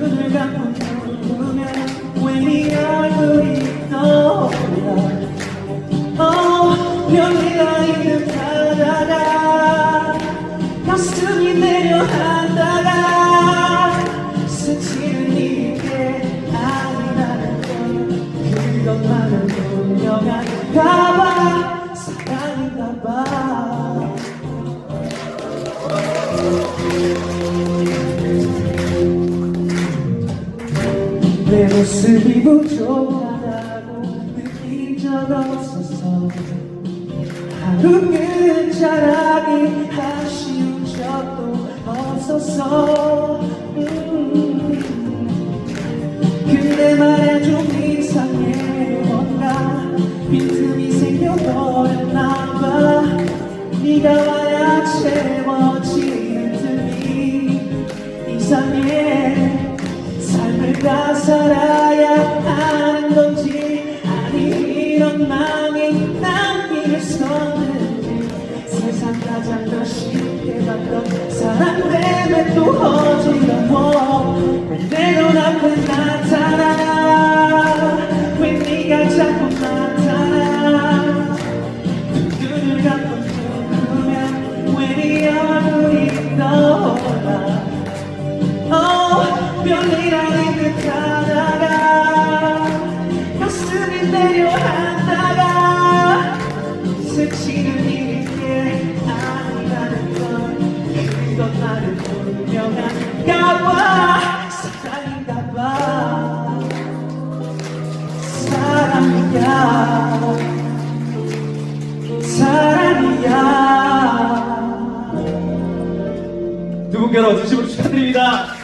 눈을 감고 보면 왜네 얼굴이 떠올라 Oh, 명리가 있는 바다가 가슴이 내려앉다가 스치는 이게 아니라는 걸 그것만은 분명한가 봐 사랑인가 봐 내 모습이 부족하다고 느낀 적 없었어 하루 끝자락이 아쉬운 적도 없었어 음. 근데 말야 좀 이상해 뭔가 빈틈이 생겨버렸나봐 네가 와야 채워지는 틈이 이상해 다 살아야 하는 건 분명한가 봐 사랑인가 봐 사랑이야 사랑이야 두분 결혼 진심으로 축하드립니다.